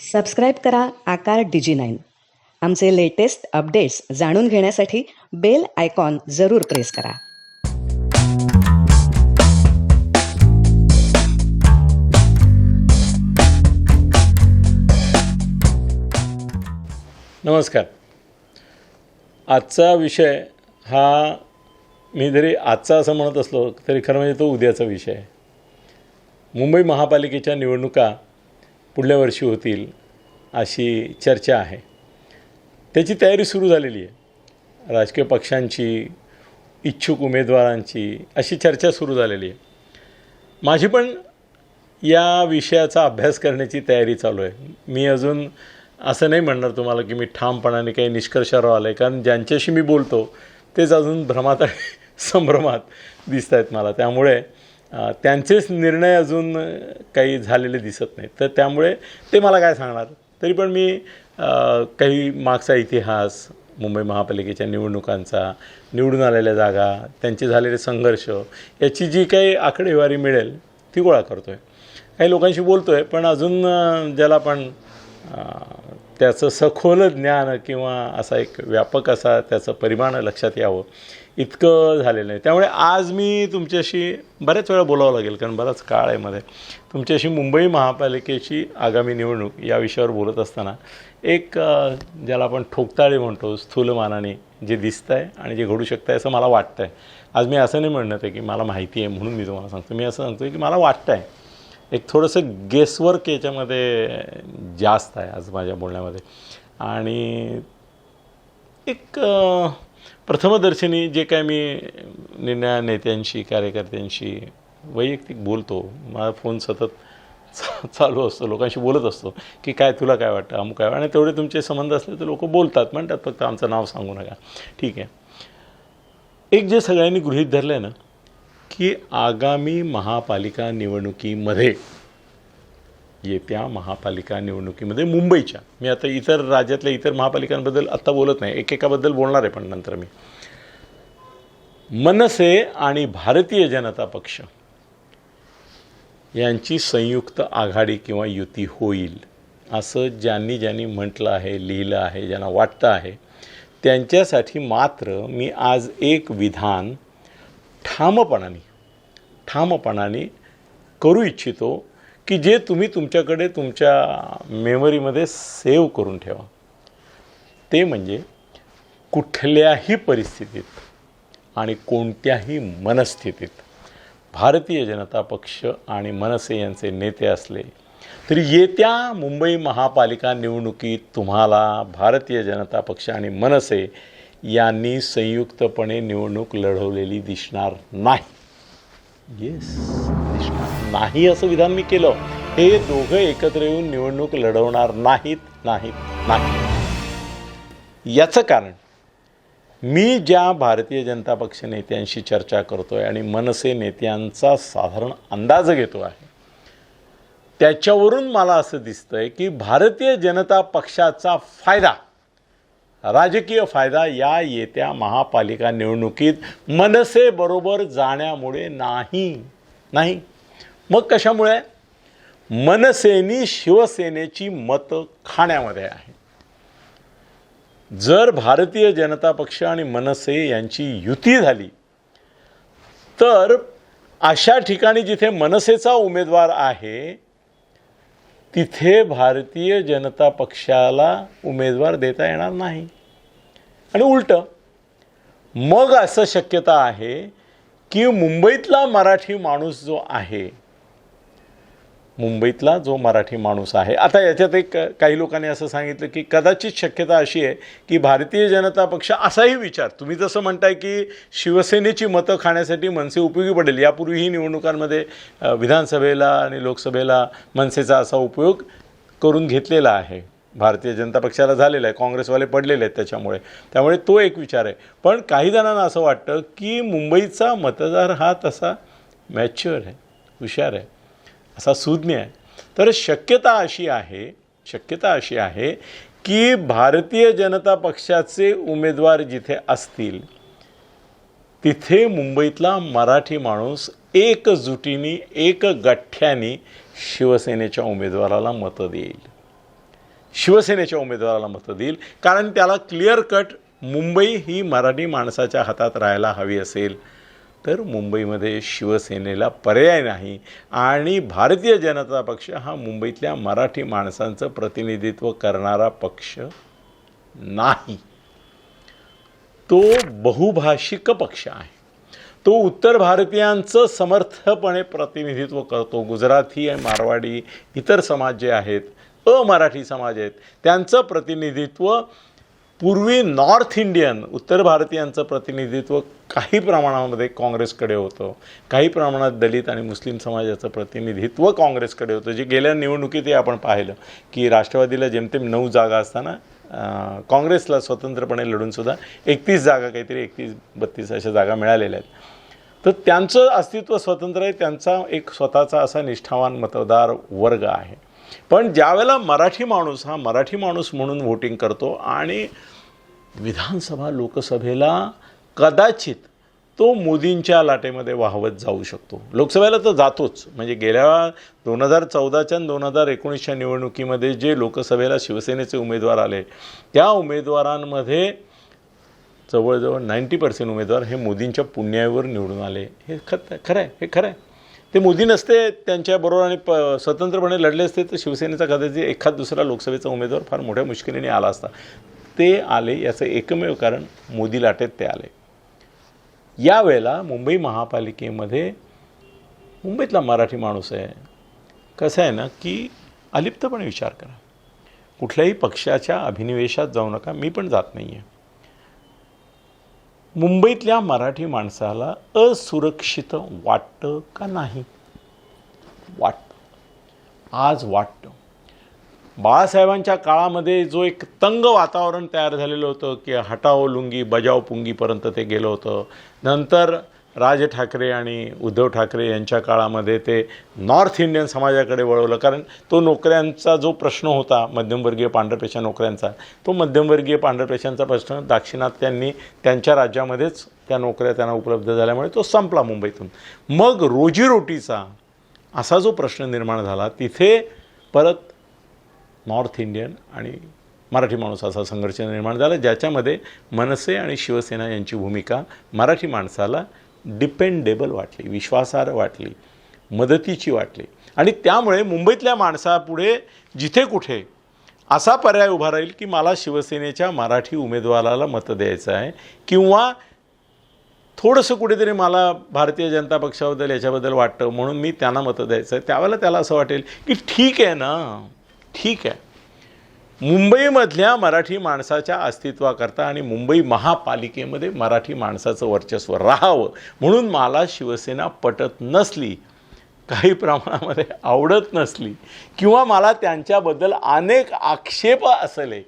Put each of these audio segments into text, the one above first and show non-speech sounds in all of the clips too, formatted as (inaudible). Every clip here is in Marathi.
सबस्क्राईब करा आकार डिजी नाईन आमचे लेटेस्ट अपडेट्स जाणून घेण्यासाठी बेल आयकॉन जरूर प्रेस करा. नमस्कार. आजचा विषय हा मी जरी आजचा असं म्हणत असलो तरी खरं म्हणजे तो उद्याचा विषय आहे. मुंबई महापालिकेच्या निवडणुका पुढल्या वर्षी होतील अशी चर्चा आहे. त्याची तयारी सुरू झालेली आहे. राजकीय पक्षांची इच्छुक उमेदवारांची अशी चर्चा सुरू झालेली आहे. माझी पण या विषयाचा अभ्यास करण्याची तयारी चालू आहे. मी अजून असं नाही म्हणणार तुम्हाला की मी ठामपणाने काही निष्कर्षावर आलं आहे कारण ज्यांच्याशी मी बोलतो तेच अजून भ्रमात आणि (laughs) संभ्रमात दिसत आहेत मला. त्यामुळे त्यांचेच निर्णय अजून काही झालेले दिसत नाहीत. तर त्यामुळे ते मला काय सांगणार? तरी पण मी काही मागचा इतिहास मुंबई महापालिकेच्या निवडणुकांचा निवडून आलेल्या जागा त्यांचे झालेले संघर्ष याची जी काही आकडेवारी मिळेल ती गोळा करतो आहे काही लोकांशी बोलतो आहे पण अजून ज्याला आपण त्याचं सखोल ज्ञान किंवा असा एक व्यापक असा त्याचं परिमाण लक्षात यावं इतकं झालेलं आहे. त्यामुळे आज मी तुमच्याशी बऱ्याच वेळा बोलावं लागेल कारण बराच काळ आहे मध्ये. तुमच्याशी मुंबई महापालिकेची आगामी निवडणूक या विषयावर बोलत असताना एक ज्याला आपण ठोकताळी म्हणतो स्थूलमानाने जे दिसतं आहे आणि जे घडू शकतं आहे असं मला वाटतं आहे आज मी असं नाही म्हणत आहे की मला माहिती आहे म्हणून मी तुम्हाला सांगतो. मी असं सांगतो की मला वाटतं आहे एक थोडंसं गेसवर्क याच्यामध्ये जास्त आहे आज माझ्या बोलण्यामध्ये. आणि एक प्रथमदर्शनी जे काय मी निर्णया नेत्यांशी कार्यकर्त्यांशी वैयक्तिक बोलतो माझा फोन सतत चा- चालू असतो लोकांशी बोलत असतो की काय तुला काय वाटतं अमुक काय? आणि तेवढे तुमचे संबंध असले तर लोक बोलतात म्हणतात फक्त आमचं नाव सांगू नका. ठीक आहे. एक जे सगळ्यांनी गृहीत धरलं आहे ना की आगामी महापालिका निवडणुकीमध्ये येत्या महापालिका निवडणुकीमध्ये मुंबईच्या. मी आता इतर राज्यातल्या इतर महापालिकांबद्दल आत्ता बोलत नाही. एकेकाबद्दल बोलणार आहे पण नंतर मी. मनसे आणि भारतीय जनता पक्ष यांची संयुक्त आघाडी किंवा युती होईल असं ज्यांनी ज्यांनी म्हटलं आहे लिहिलं आहे ज्यांना वाटतं आहे त्यांच्यासाठी मात्र मी आज एक विधान ठामपणाने ठामपणाने करू इच्छितो की जे तुम्ही तुमच्याकडे तुमच्या मेमरीमध्ये सेव्ह करून ठेवा. ते म्हणजे कुठल्याही परिस्थितीत आणि कोणत्याही मनस्थितीत भारतीय जनता पक्ष आणि मनसे यांचे नेते असले तरी येत्या मुंबई महापालिका निवडणुकीत तुम्हाला भारतीय जनता पक्ष आणि मनसे यांनी संयुक्तपणे निवडणूक लढवलेली दिसणार नाही. येस दिसणार. नाही असं विधान मी केलं. हे दोघं एकत्र येऊन निवडणूक लढवणार नाहीत नाहीत नाही याचं कारण मी ज्या भारतीय जनता पक्ष नेत्यांशी चर्चा करतोय आणि मनसे नेत्यांचा साधारण अंदाज घेतो आहे त्याच्यावरून मला असं दिसतंय की भारतीय जनता पक्षाचा फायदा राजकीय फायदा या येत्या महापालिका निवडणुकीत मनसेबरोबर जाण्यामुळे नाही नाही. मग कशामुळे? मनसेनी शिवसेनेची मतं खाण्यामध्ये आहे. जर भारतीय जनता पक्ष आणि मनसे यांची युती झाली तर अशा ठिकाणी जिथे मनसेचा उमेदवार आहे तिथे भारतीय जनता पक्षाला उमेदवार देता येणार नाही. आणि उलटं मग असं शक्यता आहे की मुंबईतला मराठी माणूस जो आहे मुंबईतला जो मराठी माणूस आहे. आता याच्यात एक काही लोकांनी असं सांगितलं की कदाचित शक्यता अशी आहे की भारतीय जनता पक्ष असाही विचार तुम्ही जसं म्हणताय की शिवसेनेची मतं खाण्यासाठी मनसे उपयोगी पडेल यापूर्वीही निवडणुकांमध्ये विधानसभेला आणि लोकसभेला मनसेचा असा उपयोग करून घेतलेला आहे. भारतीय जनता पक्षाला झालेला आहे काँग्रेसवाले पडलेले आहेत त्याच्यामुळे. त्यामुळे तो एक विचार आहे. पण काही जणांना असं वाटतं की मुंबईचा मतदार हा तसा मॅच्युअर आहे हुशार आहे. असा सुज्ञ आहे. तर शक्यता अशी आहे शक्यता अशी आहे की भारतीय जनता पक्षाचे उमेदवार जिथे असतील तिथे मुंबईतला मराठी माणूस एकजुटीने एक गठ्ठ्याने शिवसेनेच्या उमेदवाराला मतं देईल. शिवसेनेच्या उमेदवाराला मतं देईल. कारण त्याला क्लिअर कट मुंबई ही मराठी माणसाच्या हातात राहायला हवी असेल. तर मुंबईमध्ये शिवसेनेला पर्याय नाही आणि भारतीय जनता पक्ष हा मुंबईतल्या मराठी माणसांचं प्रतिनिधित्व करणारा पक्ष नाही. तो बहुभाषिक पक्ष आहे. तो उत्तर भारतीयांचं समर्थपणे प्रतिनिधित्व करतो. गुजराती आणि मारवाडी इतर समाज जे आहेत अमराठी समाज आहेत त्यांचं प्रतिनिधित्व पूर्वी नॉर्थ इंडियन उत्तर भारतीयांचं प्रतिनिधित्व काही प्रमाणामध्ये काँग्रेसकडे होतं. काही प्रमाणात दलित आणि मुस्लिम समाजाचं प्रतिनिधित्व काँग्रेसकडे होतं. जे गेल्या निवडणुकीतही आपण पाहिलं की राष्ट्रवादीला जेमतेम नऊ जागा असताना काँग्रेसला स्वतंत्रपणे लढूनसुद्धा एकतीस जागा काहीतरी एकतीस बत्तीस अशा जागा मिळालेल्या आहेत. तर त्यांचं अस्तित्व स्वतंत्र आहे. त्यांचा एक स्वतःचा असा निष्ठावान मतदार वर्ग आहे. पण ज्यावेळेला मराठी माणूस हा मराठी माणूस म्हणून व्होटिंग करतो आणि विधानसभा लोकसभेला कदाचित तो मोदींच्या लाटेमध्ये वाहवत जाऊ शकतो. लोकसभेला तर जातोच. म्हणजे गेल्या दोन हजार चौदाच्या दोन हजार एकोणीसच्या निवडणुकीमध्ये जे लोकसभेला शिवसेनेचे उमेदवार आले त्या उमेदवारांमध्ये जवळजवळ नाईंटी पर्सेंट उमेदवार हे मोदींच्या पुण्यावर निवडून आले. हे खत खरं आहे हे खरं आहे ते मोदी नसते त्यांच्याबरोबर आणि प स्वतंत्रपणे लढले असते तर शिवसेनेचा कदाचित एखाद दुसरा लोकसभेचा उमेदवार फार मोठ्या मुश्किलीने आला असता. ते आले याचं एकमेव कारण मोदी लाटेत ते आले. यावेळेला मुंबई महापालिकेमध्ये मुंबईतला मराठी माणूस आहे. कसं आहे ना की अलिप्तपणे विचार करा. कुठल्याही पक्षाच्या अभिनिवेशात जाऊ नका मी पण जात नाही आहे मुंबईतल्या मराठी माणसाला असुरक्षित वाटतं का नाही? वाटतं. आज वाटतं. बाळासाहेबांच्या काळामध्ये जो एक तंग वातावरण तयार झालेलं होतं की हटाओ लुंगी बजाव पुंगीपर्यंत ते गेलं होतं. नंतर राज ठाकरे आणि उद्धव ठाकरे यांच्या काळामध्ये ते नॉर्थ इंडियन समाजाकडे वळवलं. कारण तो नोकऱ्यांचा जो प्रश्न होता मध्यमवर्गीय पांढरपेशा नोकऱ्यांचा तो मध्यमवर्गीय पांढरपेशांचा प्रश्न दाक्षिणात्यांनी त्यांच्या राज्यामध्येच त्या नोकऱ्या त्यांना उपलब्ध झाल्यामुळे तो संपला मुंबईतून. मग रोजीरोटीचा असा जो प्रश्न निर्माण झाला तिथे परत नॉर्थ इंडियन आणि मराठी माणूस असा संघर्ष निर्माण झाला ज्याच्यामध्ये मनसे आणि शिवसेना यांची भूमिका मराठी माणसाला डिपेंडेबल वाटली विश्वासार्ह वाटली मदतीची वाटली. आणि त्यामुळे मुंबईतल्या माणसापुढे जिथे कुठे असा पर्याय उभा राहील की मला शिवसेनेच्या मराठी उमेदवाराला मतं द्यायचं आहे किंवा थोडंसं कुठेतरी मला भारतीय जनता पक्षाबद्दल याच्याबद्दल वाटतं म्हणून मी त्यांना मतं द्यायचं आहे. त्यावेळेला त्याला असं वाटेल की ठीक आहे ना ठीक आहे. मुंबईमधल्या मराठी माणसाच्या अस्तित्वाकरता आणि मुंबई महापालिकेमध्ये मराठी माणसाचं वर्चस्व राहावं म्हणून मला शिवसेना पटत नसली काही प्रमाणामध्ये आवडत नसली किंवा मला त्यांच्याबद्दल अनेक आक्षेप असले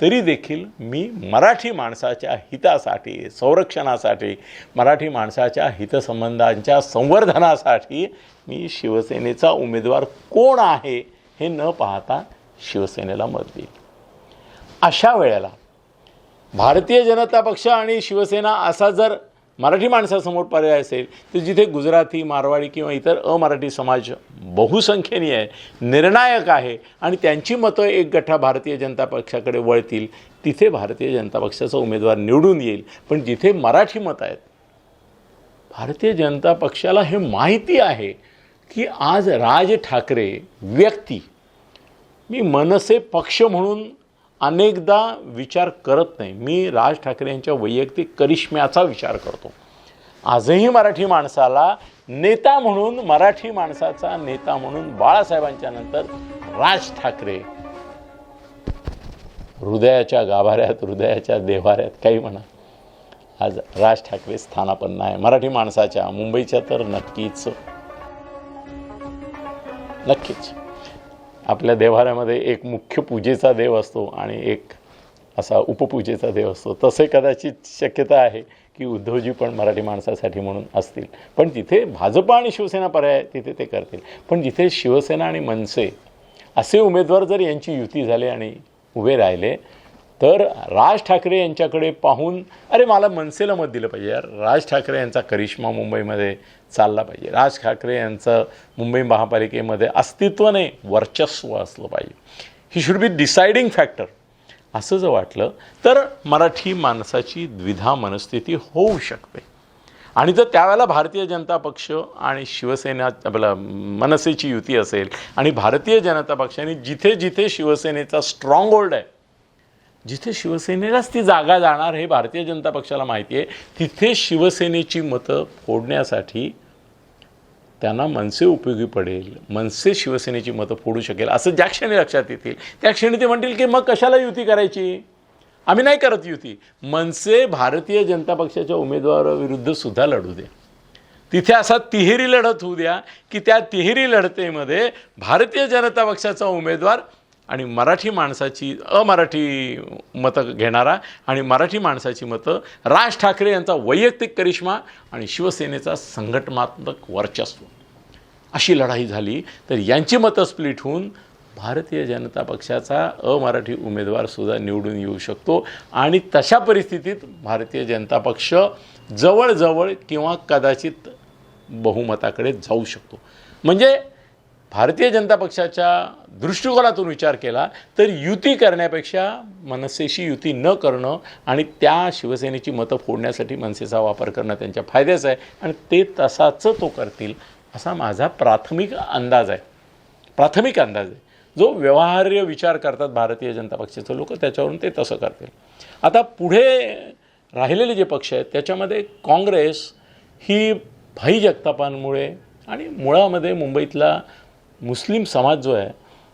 तरी देखील मी मराठी माणसाच्या हितासाठी संरक्षणासाठी मराठी माणसाच्या हितसंबंधांच्या संवर्धनासाठी मी शिवसेनेचा उमेदवार कोण आहे हे न पाहता शिवसेनेला मत देईल. अशा वेळेला भारतीय जनता पक्ष आणि शिवसेना असा जर मराठी माणसासमोर पर्याय असेल तर जिथे गुजराती मारवाडी किंवा इतर अमराठी समाज बहुसंख्येने आहे निर्णायक आहे आणि त्यांची मतं एक गठ्ठा भारतीय जनता पक्षाकडे वळतील तिथे भारतीय जनता पक्षाचा उमेदवार निवडून येईल. पण जिथे मराठी मतं आहेत भारतीय जनता पक्षाला हे माहिती आहे की आज राज ठाकरे व्यक्ती मी मनसे पक्ष म्हणून अनेकदा विचार करत नाही. मी राज ठाकरे यांच्या वैयक्तिक करिश्म्याचा विचार करतो. आजही मराठी माणसाला नेता म्हणून मराठी माणसाचा नेता म्हणून बाळासाहेबांच्या नंतर राज ठाकरे हृदयाच्या गाभाऱ्यात हृदयाच्या देवाऱ्यात काही म्हणा. आज राज ठाकरे स्थानापन्न आहे. मराठी माणसाच्या मुंबईच्या तर नक्कीच नक्कीच. आपल्या देवाऱ्यामध्ये एक मुख्य पूजेचा देव असतो आणि एक असा उपपूजेचा देव असतो. तसे कदाचित शक्यता आहे की उद्धवजी पण मराठी माणसासाठी म्हणून असतील. पण जिथे भाजप आणि शिवसेना पर्याय तिथे ते करतील. पण जिथे शिवसेना आणि मनसे असे उमेदवार जर यांची युती झाली आणि उभे राहिले तर राज ठाकरे यांच्याकडे पाहून अरे मला मनसेला मत दिलं पाहिजे यार. राज ठाकरे यांचा करिश्मा मुंबईमध्ये चालला पाहिजे. राज ठाकरे यांचं मुंबई महापालिकेमध्ये अस्तित्व नाही वर्चस्व असलं पाहिजे. ही शुड बी डिसायडिंग फॅक्टर असं जर वाटलं तर मराठी माणसाची द्विधा मनस्थिती होऊ शकते. आणि जर त्यावेळेला भारतीय जनता पक्ष आणि शिवसेना आपला मनसेची युती असेल आणि भारतीय जनता पक्षाने जिथे जिथे शिवसेनेचा स्ट्रॉंग होल्ड आहे जिथे शिवसेनेलाच ती जागा जाणार हे भारतीय जनता पक्षाला माहिती आहे तिथे शिवसेनेची मतं फोडण्यासाठी त्यांना मनसे उपयोगी पडेल मनसे शिवसेनेची मतं फोडू शकेल असं ज्या क्षणी लक्षात येतील त्या क्षणी ते म्हणतील की मग कशाला युती करायची? आम्ही नाही करत युती. मनसे भारतीय जनता पक्षाच्या उमेदवाराविरुद्ध सुद्धा लढू दे तिथे असा तिहेरी लढत होऊ द्या की त्या तिहेरी लढतेमध्ये भारतीय जनता पक्षाचा उमेदवार आणि मराठी माणसाची अमराठी मतं घेणारा आणि मराठी माणसाची मतं राज ठाकरे यांचा वैयक्तिक करिश्मा आणि शिवसेनेचा संघटनात्मक वर्चस्व. अशी लढाई झाली तर यांची मतं स्प्लिट होऊन भारतीय जनता पक्षाचा अमराठी उमेदवारसुद्धा निवडून येऊ शकतो. आणि तशा परिस्थितीत भारतीय जनता पक्ष जवळजवळ किंवा कदाचित बहुमताकडे जाऊ शकतो. म्हणजे भारतीय जनता पक्षाच्या दृष्टिकोनातून विचार केला तर युती करण्यापेक्षा मनसेशी युती न करणं आणि त्या शिवसेनेची मतं फोडण्यासाठी मनसेचा वापर करणं त्यांच्या फायद्याचं आहे आणि ते तसाच तो करतील असा माझा प्राथमिक अंदाज आहे. प्राथमिक अंदाज आहे. जो व्यवहार्य विचार करतात भारतीय जनता पक्षाचे लोक त्याच्यावरून ते तसं करतील. आता पुढे राहिलेले जे पक्ष आहेत त्याच्यामध्ये काँग्रेस ही भाई जगतापांमुळे आणि मुळामध्ये मुंबईतला मुस्लिम समाज जो आहे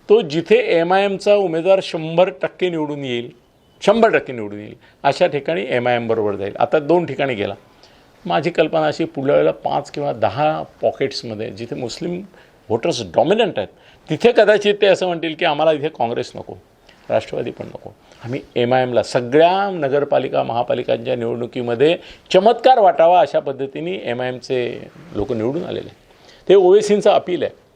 तो जिथे एम आय एमचा उमेदवार शंभर टक्के निवडून येईल शंभर टक्के निवडून येईल अशा ठिकाणी एम आय एम बरोबर जाईल. आता दोन ठिकाणी गेला. माझी कल्पना अशी पुढल्या वेळेला पाच किंवा दहा पॉकेट्समध्ये जिथे मुस्लिम व्होटर्स डॉमिनंट आहेत तिथे कदाचित ते असं म्हणतील की आम्हाला इथे काँग्रेस नको राष्ट्रवादी पण नको. आम्ही एम आय एमला सगळ्या नगरपालिका महापालिकांच्या निवडणुकीमध्ये चमत्कार वाटावा अशा पद्धतीने एम आय एमचे लोक निवडून आलेले ते ओवेसींचं अपील आहे.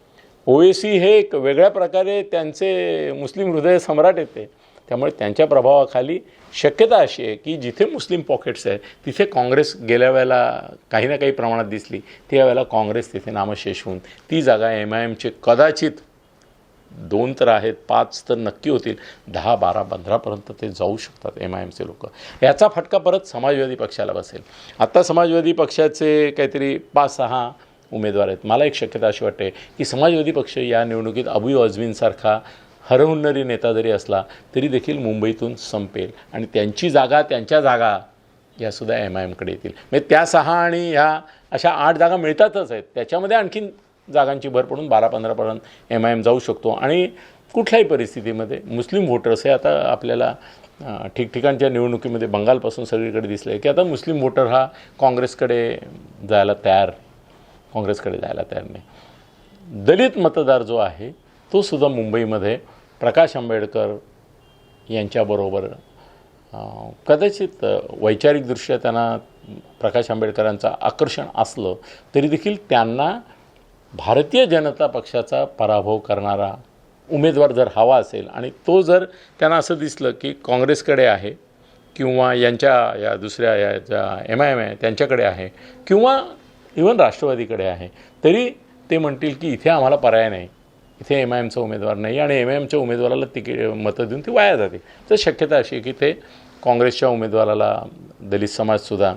ओवेसी हे एक वेगळ्या प्रकारे त्यांचे मुस्लिम हृदय सम्राट येते. त्यामुळे त्यांच्या प्रभावाखाली शक्यता अशी आहे की जिथे मुस्लिम पॉकेट्स आहेत तिथे काँग्रेस गेल्या वेळेला काही ना काही प्रमाणात दिसली. त्या वेळेला काँग्रेस तिथे नामशेष होऊन ती जागा एम आय एमचे कदाचित दोन तर आहेत पाच तर नक्की होतील. दहा बारा पंधरापर्यंत ते जाऊ शकतात एम आय एमचे लोक. याचा फटका परत समाजवादी पक्षाला बसेल. आत्ता समाजवादी पक्षाचे काहीतरी पाच सहा उमेदवार आहेत. मला एक शक्यता अशी वाटते की समाजवादी पक्ष या निवडणुकीत अबू अजमीनसारखा हरहुन्नरी नेता जरी असला तरी देखील मुंबईतून संपेल. आणि त्यांची जागा त्यांच्या जागा यासुद्धा एम आय एमकडे येतील. म्हणजे त्या सहा आणि ह्या अशा आठ जागा मिळतातच आहेत. त्याच्यामध्ये आणखीन जागांची भर पडून बारा पंधरापर्यंत एम आय एम जाऊ शकतो. आणि कुठल्याही परिस्थितीमध्ये मुस्लिम व्होटर्स हे आता आपल्याला ठिकठिकाणच्या निवडणुकीमध्ये बंगालपासून सगळीकडे दिसलं आहे की आता मुस्लिम व्होटर हा काँग्रेसकडे जायला तयार काँग्रेसकडे जायला तयार नाही. दलित मतदार जो आहे तो सुद्धा मुंबईमध्ये प्रकाश आंबेडकर यांच्याबरोबर कदाचित वैचारिकदृष्ट्या त्यांना प्रकाश आंबेडकरांचं आकर्षण असलं तरी देखील त्यांना भारतीय जनता पक्षाचा पराभव करणारा उमेदवार जर हवा असेल आणि तो जर त्यांना असं दिसलं की काँग्रेसकडे आहे किंवा यांच्या या दुसऱ्या या ज्या एम आय एम आहे त्यांच्याकडे आहे किंवा इवन राष्ट्रवादीकडे आहे. तरी ते म्हणतील की इथे आम्हाला पर्याय नाही. इथे एम आय एमचा उमेदवार नाही आणि एम आय एमच्या उमेदवाराला तिकीट मतं देऊन ती वाया जाते. तर शक्यता अशी आहे की ते काँग्रेसच्या उमेदवाराला दलित समाजसुद्धा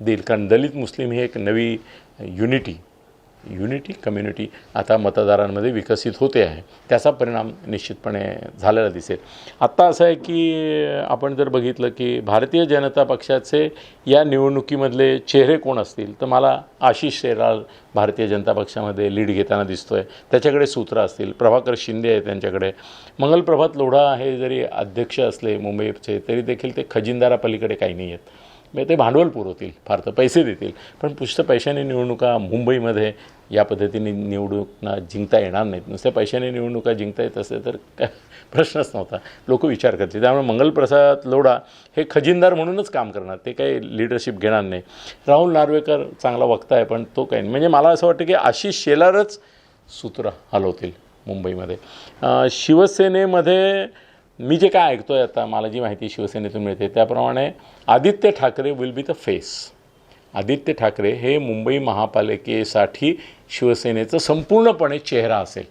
देईल. कारण दलित मुस्लिम ही एक नवी युनिटी युनिटी कम्युनिटी आता मतदारांमध्ये विकसित होते आहे. त्याचा परिणाम निश्चितपणे झालेला दिसेल. आत्ता असं आहे की आपण जर बघितलं की भारतीय जनता पक्षाचे या निवडणुकीमधले चेहरे कोण असतील? तर मला आशिष शेराल भारतीय जनता पक्षामध्ये लीड घेताना दिसतो आहे त्याच्याकडे सूत्र असतील. प्रभाकर शिंदे आहे त्यांच्याकडे. मंगलप्रभात लोढा हे जरी अध्यक्ष असले मुंबईचे तरी देखील ते खजिनदारापलीकडे काही नाही आहेत. म्हणजे ते भांडवल पुरवतील फार तर पैसे देतील. पण पुष्ट पैशाने निवडणुका मुंबईमध्ये या पद्धतीने निवडणुका जिंकता येणार नाहीत. नुसत्या पैशाने निवडणुका जिंकता येत असते तर काय प्रश्नच नव्हता. लोक विचार करते त्यामुळे मंगलप्रसाद लोढा हे खजिनदार म्हणूनच काम करणार. ते काही लिडरशिप घेणार नाही. राहुल नार्वेकर चांगला वक्ता आहे पण तो काही नाही. म्हणजे मला असं वाटतं की आशिष शेलारच सूत्र हलवतील मुंबईमध्ये. शिवसेनेमध्ये मी जे काय ऐकतो आहे आता मला जी माहिती शिवसेनेतून मिळते त्याप्रमाणे Aditya Thackeray will be the face Aditya Thackeray हे मुंबई महापालिकेसाठी शिवसेनेचं संपूर्णपणे चेहरा असेल.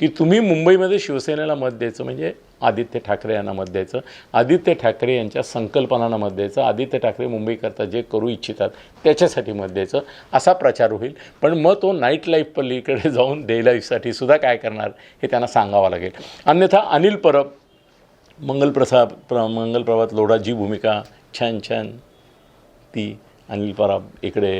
की तुम्ही मुंबईमध्ये शिवसेनेला मत द्यायचं म्हणजे आदित्य ठाकरे यांना मत द्यायचं आदित्य ठाकरे यांच्या संकल्पनांना मत द्यायचं आदित्य ठाकरे मुंबईकरता जे करू इच्छितात त्याच्यासाठी मत द्यायचं असा प्रचार होईल. पण मग तो नाईट लाईफ पलीकडे (laughs) जाऊन डे लाईफसाठी सुद्धा काय करणार हे त्यांना सांगावं लागेल. अन्यथा अनिल परब मंगलप्रसाद प्र मंगलप्रभात लोढा जी भूमिका छान छान ती अनिल पराब इकडे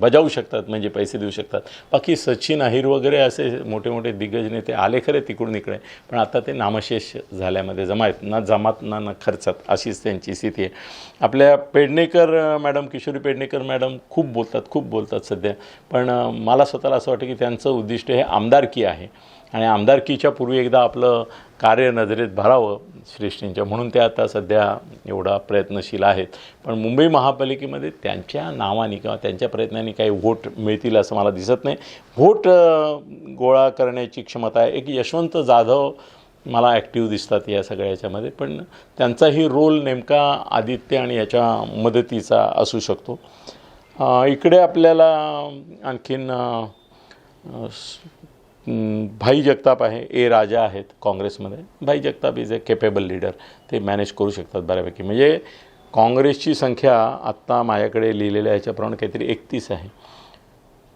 बजावू शकतात म्हणजे पैसे देऊ शकतात. बाकी सचिन अहिर वगैरे असे मोठे मोठे दिग्गज नेते आले खरे तिकडून इकडे पण आता ते नामशेष झाल्यामध्ये जमा आहेत ना जमात ना ना खर्चात अशीच त्यांची स्थिती आहे. आपल्या पेडणेकर मॅडम किशोरी पेडणेकर मॅडम खूप बोलतात खूप बोलतात सध्या. पण मला स्वतःला असं वाटतं की त्यांचं उद्दिष्ट हे आमदारकी आहे. आणि आमदारकीच्या पूर्वी एकदा आपलं कार्य नजरेत भरावं श्रेष्ठींच्या म्हणून ते आता सध्या एवढा प्रयत्नशील आहेत. पण मुंबई महापालिकेमध्ये त्यांच्या नावाने किंवा त्यांच्या प्रयत्नांनी काही व्होट मिळतील असं मला दिसत नाही. व्होट गोळा करण्याची क्षमता आहे एक यशवंत जाधव मला ॲक्टिव्ह दिसतात या सगळ्या याच्यामध्ये. पण त्यांचाही रोल नेमका आदित्य आणि याच्या मदतीचा असू शकतो. इकडे आपल्याला आणखीन भाई जगताप आहे ए राजा आहेत काँग्रेसमध्ये. Bhai Jagtap is a capable leader ते मॅनेज करू शकतात बऱ्यापैकी. म्हणजे काँग्रेसची संख्या आत्ता माझ्याकडे लिहिलेल्या ह्याच्याप्रमाणे काहीतरी एकतीस आहे.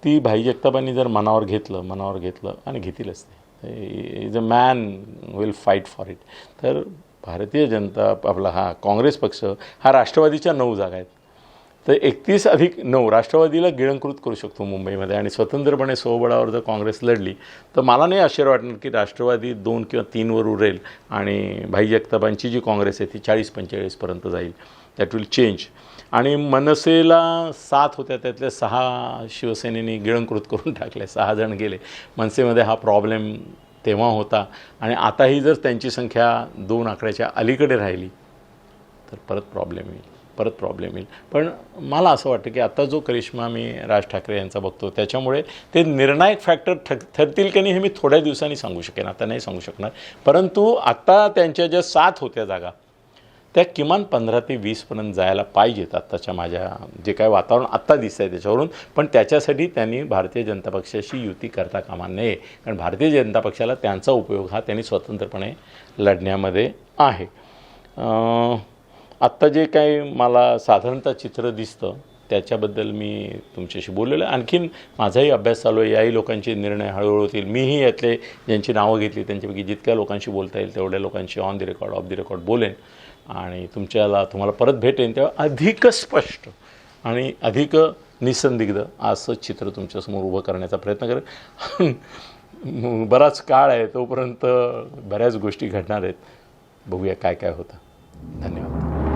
ती भाई जगतापांनी जर मनावर घेतलं मनावर घेतलं आणि घेतीलच ते. Is a man will fight for it तर भारतीय जनता आपला हा काँग्रेस पक्ष हा राष्ट्रवादीच्या नऊ जागा आहेत. तर एकतीस अधिक नऊ राष्ट्रवादीला गिळंकृत करू शकतो मुंबईमध्ये आणि स्वतंत्रपणे सोबळावर जर काँग्रेस लढली तर मला नाही आश्चर्य वाटणार की राष्ट्रवादी दोन किंवा तीनवर उरेल आणि भाई जगतापांची जी काँग्रेस आहे ती चाळीस पंचेचाळीसपर्यंत जाईल. दॅट विल चेंज आणि मनसेला सात होत्या त्यातल्या सहा शिवसेनेने गिळंकृत करून टाकले सहा जण गेले. मनसेमध्ये हा प्रॉब्लेम तेव्हा होता आणि आताही जर त्यांची संख्या दोन आकड्याच्या अलीकडे राहिली तर परत प्रॉब्लेम येईल. परत प्रॉब्लेम येईल. पण मला असं वाटतं की आता जो करिश्मा मी राज ठाकरे यांचा बघतो त्याच्यामुळे ते निर्णायक फॅक्टर ठक ठरतील की नाही हे मी थोड्या दिवसांनी सांगू शकेन. आता नाही सांगू शकणार. परंतु आत्ता त्यांच्या ज्या सात होत्या जागा त्या किमान पंधरा ते वीसपर्यंत जायला पाहिजेत आत्ताच्या माझ्या जे काय वातावरण आत्ता दिसतं आहे त्याच्यावरून. पण त्याच्यासाठी त्यांनी भारतीय जनता पक्षाशी युती करता कामा नये. कारण भारतीय जनता पक्षाला त्यांचा उपयोग हा त्यांनी स्वतंत्रपणे लढण्यामध्ये आहे. आत्ता जे काही मला साधारणतः चित्र दिसतं त्याच्याबद्दल मी तुमच्याशी बोललेलो आहे. आणखीन माझाही अभ्यास चालू आहे. याही लोकांचे निर्णय हळूहळू होतील. मीही यातले ज्यांची नावं घेतली त्यांच्यापैकी जितक्या लोकांशी बोलता येईल तेवढ्या लोकांशी on the record off the record बोलेन. आणि तुमच्याला तुम्हाला परत भेटेन तेव्हा अधिक स्पष्ट आणि अधिक निसंदिग्ध असं चित्र तुमच्यासमोर उभं करण्याचा प्रयत्न करेन. (laughs) बराच काळ आहे तोपर्यंत बऱ्याच गोष्टी घडणार आहेत. बघूया काय काय होतं. धन्यवाद.